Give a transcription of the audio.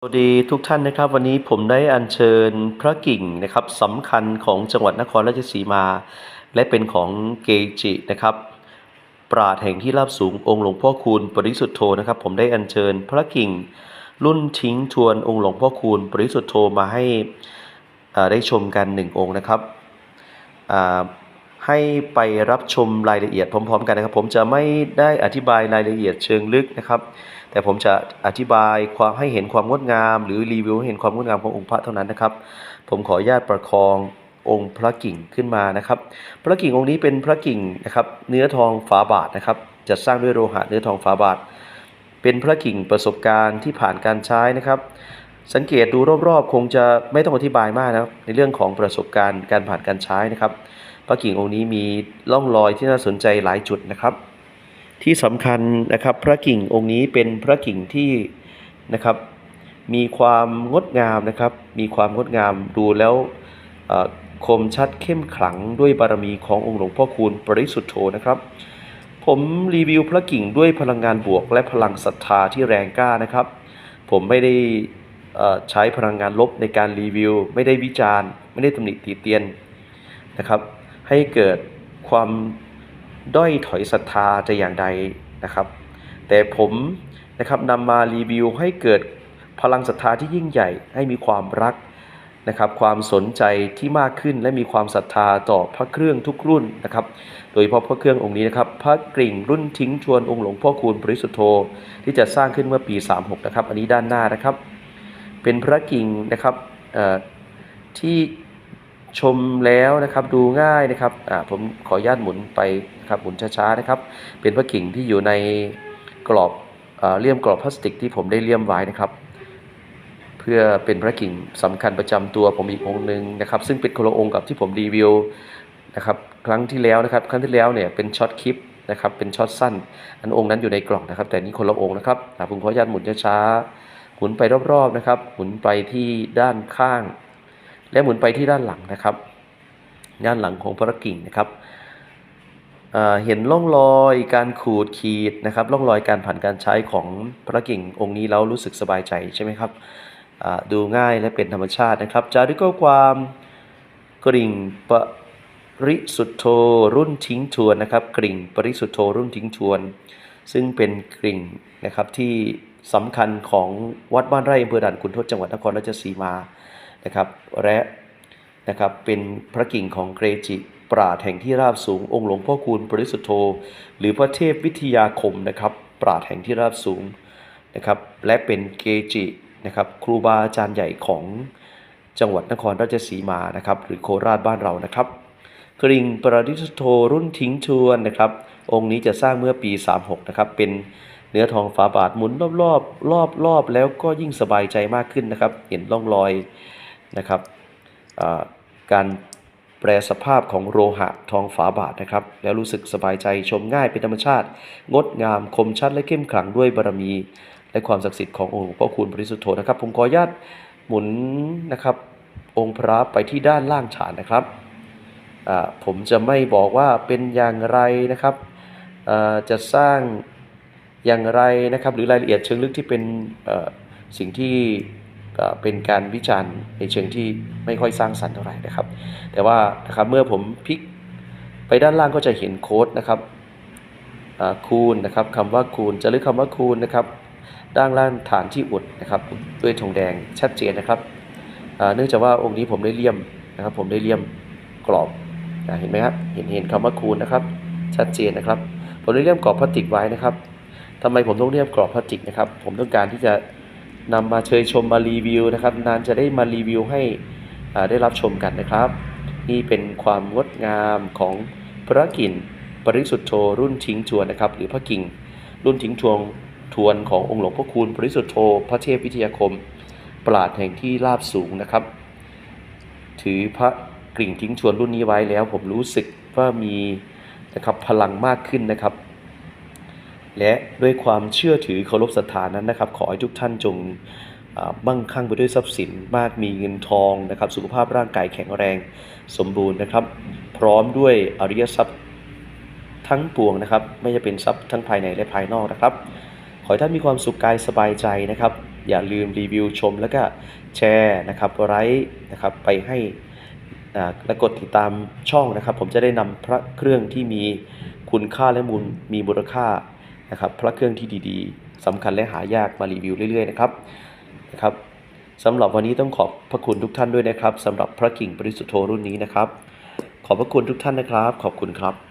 สวัสดีทุกท่านนะครับวันนี้ผมได้อัญเชิญพระกิ่งนะครับสำคัญของจังหวัดนครราชสีมา และเป็นของเกจินะครับ ปราดแห่งที่ราบสูงองค์หลวงพ่อคูณปริสุทธโธนะครับ ผมได้อัญเชิญพระกิ่ง รุ่นทิ้งทวนองค์หลวงพ่อคูณปริสุทธโธมาให้ได้ชมกันหนึ่งองค์นะครับ ให้ไปรับชมรายละเอียดพร้อม ๆ กันนะครับ ผมจะไม่ได้อธิบายรายละเอียดเชิงลึกนะครับ แต่ผมจะอธิบายความให้เห็นความงดงาม หรือรีวิวให้เห็นความงดงามขององค์พระเท่านั้นนะครับ ผมขออนุญาตประคององค์พระกิ่งขึ้นมานะครับ พระกิ่งองค์นี้เป็นพระกิ่งนะครับ เนื้อทองฝาบาทนะครับจัดสร้างด้วยโลหะเนื้อทองฝาบาท เป็นพระกิ่งประสบการณ์ที่ผ่านการใช้นะครับ สังเกตดูรอบๆ คงจะไม่ต้องอธิบายมากนะครับในเรื่องของประสบการณ์การผ่านการใช้นะครับพระกิ่งองค์นี้มีร่องรอยที่น่าสนใจหลายจุดนะครับ ที่สำคัญนะครับพระกิ่งองค์นี้เป็นพระกิ่งที่นะครับมีความงดงามนะครับ มีความงดงามดูแล้วคมชัดเข้มขลังด้วยบารมีขององค์หลวงพ่อคูณปริสุทธโธนะครับ ผมรีวิวพระกิ่งด้วยพลังงานบวก และพลังศรัทธาที่แรงกล้านะครับ ผมไม่ได้ ใช้พลังงานลบในการรีวิว ไม่ได้วิจารณ์ ไม่ได้ตำหนิติเตียนนะครับให้เกิดความด้อยถอยศรัทธาจะอย่างใดนะครับ แต่ผมนะครับนำมารีวิวให้เกิดพลังศรัทธาที่ยิ่งใหญ่ ให้มีความรักนะครับความสนใจที่มากขึ้นและมีความศรัทธาต่อพระเครื่องทุกรุ่นนะครับ โดยเฉพาะพระเครื่ององค์นี้นะครับ พระกริ่งรุ่นทิ้งชวนองค์หลวงพ่อคูณปริสุทโธที่จะสร้างขึ้นเมื่อปี 36 นะครับ อันนี้ด้านหน้านะครับ เป็นพระกิ่งนะครับที่ชมแล้วนะครับดูง่ายนะครับผมขออนุญาตหมุนไปนะครับหมุนช้าๆนะครับ เป็นพระกิ่งที่อยู่ในกรอบเอเลี่ยมกรอบพลาสติกที่ผมได้เลี่ยมไว้นะครับ เพื่อเป็นพระกิ่งสำคัญประจำตัวผมอีกองค์หนึ่งนะครับ ซึ่งเป็นคนละองค์กับที่ผมรีวิวนะครับ ครั้งที่แล้วนะครับ ครั้งที่แล้วเนี่ยเป็นช็อตคลิปนะครับเป็นช็อตสั้น อันองค์นั้นอยู่ในกล่องนะครับ แต่นี่คนละองค์นะครับผมขออนุญาตหมุนช้าๆ หมุนไปรอบๆนะครับ หมุนไปที่ด้านข้าง และหมุนไปที่ด้านหลังนะครับ ด้านหลังของพระกิ่งนะครับเห็นร่องรอยการขูดขีดนะครับร่องรอยการผ่านการใช้ของพระกิ่งองค์นี้แล้วรู้สึกสบายใจใช่ไหมครับดูง่ายและเป็นธรรมชาตินะครับจารึกข้อความกริ่งปริสุทธโธรุ่นทิ้งทวนนะครับ กริ่งปริสุทธโธรุ่นทิ้งทวน ซึ่งเป็นกริ่งนะครับที่สำคัญของวัดบ้านไร่อำเภอด่านขุนทดจังหวัดนครราชสีมานะครับและนะครับเป็นพระกิ่งของเกรจิปราดแห่งที่ราบสูงองค์หลวงพ่อคูณปริสุทธโธ หรือพระเทพวิทยาคมนะครับปราดแห่งที่ราบสูงนะครับและเป็นเกจินะครับครูบาอาจารย์ใหญ่ของจังหวัดนครราชสีมานะครับหรือโคราชบ้านเรานะครับกริ่งปริสุทธโธรุ่นทิ้งชวนนะครับองค์นี้จะสร้างเมื่อปี 36นะครับเป็น เนื้อทองฝาบาทหมุนรอบรอบรอบรอบๆแล้วก็ยิ่งสบายใจมากขึ้นนะครับ เห็นร่องรอยนะครับการแปรสภาพของโลหะทองฝาบาทนะครับ แล้วรู้สึกสบายใจชมง่ายเป็นธรรมชาติ งดงามคมชัดและเข้มขลังด้วยบารมี และความศักดิ์สิทธิ์ขององค์หลวงพ่อคูณบริสุทธโธนะครับ ผมขออนุญาตหมุนนะครับ องค์พระไปที่ด้านล่างฉานนะครับผมจะไม่บอกว่าเป็นอย่างไรนะครับจะสร้าง อย่างไรนะครับ หรือรายละเอียดเชิงลึกที่เป็นสิ่งที่เป็นการวิจารณ์ในเชิงที่ไม่ค่อยสร้างสรรค์เท่าไหร่นะครับ แต่ว่านะครับเมื่อผมพลิกไปด้านล่างก็จะเห็นโค้ดนะครับคูณนะครับคำว่าคูณจะเลือกคำว่าคูณนะครับ ด้านล่างฐานที่อุดนะครับ ด้วยทองแดงชัดเจนนะครับเนื่องจากว่าองค์นี้ผมได้เลี่ยมนะครับ ผมได้เลี่ยมกรอบเห็นไหมครับเห็นเห็นคำว่าคูณนะครับ ชัดเจนนะครับ ผมได้เลี่ยมกรอบพลาสติกไว้นะครับ ทำไมผมต้องเลี่ยมกรอบพลาสติกนะครับ ผมต้องการที่จะนำมาเชยชมมารีวิวนะครับ นานจะได้มารีวิวให้ได้รับชมกันนะครับ นี่เป็นความงดงามของพระกิ่งปริสุทธโธรุ่นทิ้งทวนนะครับ หรือพระกิ่ง รุ่นทิ้งทวงทวนขององค์หลวงพ่อคูณปริสุทธโธพระเทพวิทยาคม ปราดแห่งที่ราบสูงนะครับ ถือพระกิ่งทิ้งชวนรุ่นนี้ไว้แล้ว ผมรู้สึกว่ามีนะครับพลังมากขึ้นนะครับ และด้วยความเชื่อถือเคารพศรัทธานั้นนะครับ ขอให้ทุกท่านจงอ่ามั่งคั่งไปด้วยทรัพย์สินมากมีเงินทองนะครับ สุขภาพร่างกายแข็งแรงสมบูรณ์นะครับ พร้อมด้วยอริยทรัพย์ทั้งปวงนะครับ ไม่จะเป็นทรัพย์ทั้งภายในและภายนอกนะครับ ขอให้ท่านมีความสุขกายสบายใจนะครับ อย่าลืมรีวิวชมแล้วก็แชร์นะครับไลค์นะครับไปให้และกดติดตามช่องนะครับ ผมจะได้นำพระเครื่องที่มีคุณค่าและมูลมีมูลค่า นะครับพระเครื่องที่ดีๆสำคัญและหายากมารีวิวเรื่อยๆนะครับนะครับสำหรับวันนี้ต้องขอบพระคุณทุกท่านด้วยนะครับสำหรับพระกิ่งปริสุทธโธรุ่นนี้นะครับ ขอบพระคุณทุกท่านนะครับ ขอบคุณครับ